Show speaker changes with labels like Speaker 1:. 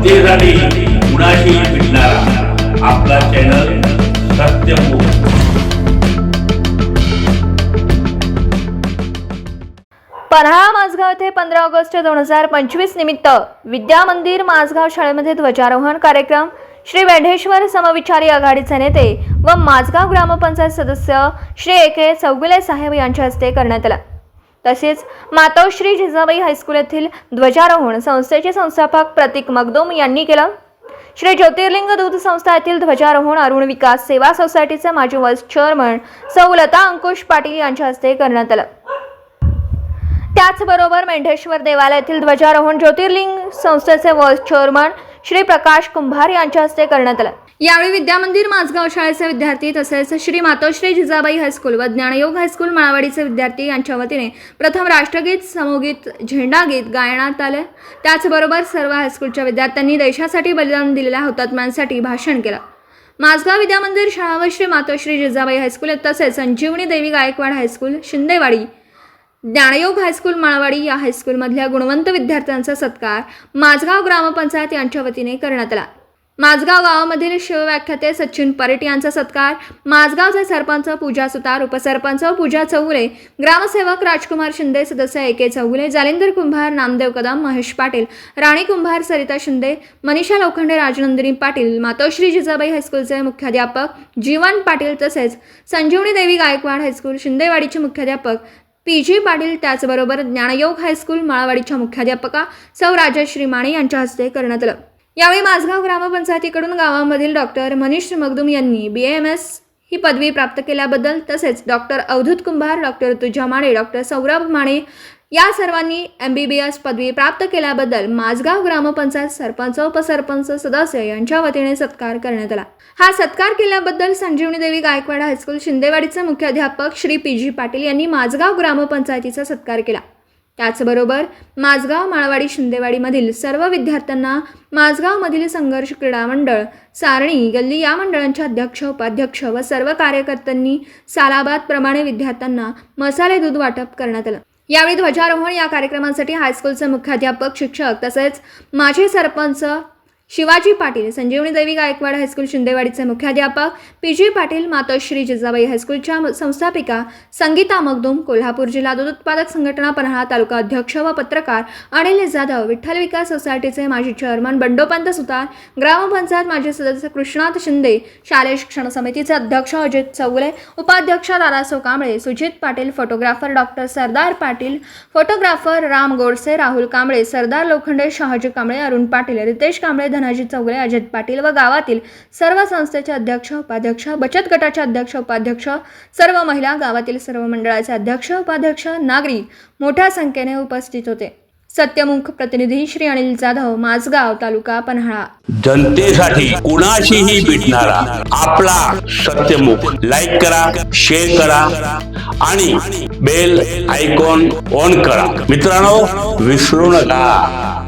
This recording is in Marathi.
Speaker 1: जनतेसाठी कुणाशी भेटणारा आपला चॅनल सत्यमुख
Speaker 2: पन्हाळा माझगाव येथे पंधरा ऑगस्ट दोन हजार पंचवीस निमित्त विद्या मंदिर माझगाव शाळेमध्ये ध्वजारोहण कार्यक्रम. श्री वेढेश्वर समविचारी आघाडीचे नेते व माझगाव ग्रामपंचायत सदस्य श्री ए के चौगुले साहेब यांच्या हस्ते करण्यात आला. तसेच मातोश्री जिजाबाई हायस्कूल येथील ध्वजारोहण संस्थेचे संस्थापक प्रतीक मगदोम यांनी केलं. श्री ज्योतिर्लिंग दूध संस्था येथील ध्वजारोहण अरुण विकास सेवा सोसायटीचे माजी वाईस चेअरमन सौलता अंकुश पाटील यांच्या हस्ते करण्यात आलं. त्याचबरोबर मेंढेश्वर देवालयातील ध्वजारोहण ज्योतिर्लिंग संस्थेचे वाईस चेअरमन श्री प्रकाश कुंभार यांच्या हस्ते करण्यात आला. यावेळी विद्यामंदिर माझगाव शाळेचे विद्यार्थी तसेच श्री मातोश्री जिजाबाई हायस्कूल व ज्ञानयोग हायस्कूल माळवाडीचे विद्यार्थी यांच्या वतीने प्रथम राष्ट्रगीत समूहगीत झेंडागीत गायनात आले. त्याचबरोबर सर्व हायस्कूलच्या विद्यार्थ्यांनी देशासाठी बलिदान दिलेल्या हुतात्म्यांसाठी भाषण केलं. माझगाव विद्यामंदिर शाळा व श्री मातोश्री जिजाबाई हायस्कूल तसेच Sanjivani Devi Gaikwad high school Shindewadi Dnyanyog high school Malwadi या हायस्कूलमधल्या गुणवंत विद्यार्थ्यांचा सत्कार माझगाव ग्रामपंचायत यांच्या वतीने करण्यात आला. माझगाव गावामधील शिवव्याख्याते सचिन परेट यांचा सत्कार माझगावचे सरपंच पूजा सुतार उपसरपंच पूजा चौगुले ग्रामसेवक राजकुमार शिंदे सदस्य ए के चौगुले जालिंदर कुंभार नामदेव कदम महेश पाटील राणी कुंभार सरिता शिंदे मनीषा लोखंडे राजनंदिनी पाटील मातोश्री जिजाबाई हायस्कूलचे मुख्याध्यापक जीवन पाटील तसेच संजीवनी देवी गायकवाड हायस्कूल शिंदेवाडीचे मुख्याध्यापक पी जी पाटील त्याचबरोबर ज्ञानयोग हायस्कूल माळवाडीच्या मुख्याध्यापका सौ राजश्री माने यांच्या हस्ते करण्यात आलं. यावेळी माझगाव ग्रामपंचायतीकडून गावामधील डॉक्टर मनीष मगदुम यांनी बी एम एस ही पदवी प्राप्त केल्याबद्दल तसेच डॉक्टर अवधूत कुंभार डॉक्टर तुझ्या माने डॉक्टर सौरभ माने या सर्वांनी एम बी बी एस पदवी प्राप्त केल्याबद्दल माझगाव ग्रामपंचायत सरपंच उपसरपंच सदस्य यांच्या वतीने सत्कार करण्यात आला. हा सत्कार केल्याबद्दल संजीवनी देवी गायकवाड हायस्कूल शिंदेवाडीचे मुख्याध्यापक श्री पी जी पाटील यांनी माझगाव ग्रामपंचायतीचा सत्कार केला. त्याचबरोबर माझगाव माळवाडी शिंदेवाडीमधील सर्व विद्यार्थ्यांना माझगावमधील संघर्ष क्रीडा मंडळ सारणी गल्ली या मंडळांच्या अध्यक्ष उपाध्यक्ष व सर्व कार्यकर्त्यांनी सालाबाद प्रमाणे विद्यार्थ्यांना मसाले दूध वाटप करण्यात आलं. यावेळी ध्वजारोहण या कार्यक्रमासाठी हायस्कूलचे मुख्याध्यापक शिक्षक तसेच माजी सरपंच शिवाजी पाटील संजीवनी देवी गायकवाड हायस्कूल शिंदेवाडीचे मुख्याध्यापक पी जी पाटील मातोश्री जिजाबाई हायस्कूलच्या संस्थापिका संगीता मगदुम कोल्हापूर जिल्हा दूध उत्पादक संघटना पन्हाळा तालुका अध्यक्ष व पत्रकार अनिल जाधव विठ्ठल विकास सोसायटीचे माजी चेअरमन बंडोपंत सुतार ग्रामपंचायत माजी सदस्य कृष्णात शिंदे शालेय शिक्षण समितीचे अध्यक्ष अजित चौगुले उपाध्यक्ष Dadaso Kamble Sujit Patil photographer doctor Sardar Patil photographer Ram Godse Rahul Kamble Sardar Lokhande Shahaji Kamble Arun Patil Ritesh Kamble Dhanaji Chougale Ajit Patil व गावातील सर्व संस्थेचे अध्यक्ष उपाध्यक्ष बचत गटाचे अध्यक्ष उपाध्यक्ष सर्व महिला गावातील सर्व मंडळाचे अध्यक्ष उपाध्यक्ष नागरिक मोठ्या संख्येने उपस्थित होते. सत्यमुख प्रतिनिधी श्री अनिल जाधव माझगाव तालुका पन्हाळा.
Speaker 1: जनतेसाठी कुणाशीही भेटणारा आपला सत्यमुख लाईक करा शेअर करा आणि बेल आयकॉन ऑन करा. मित्रांनो विसरू नका.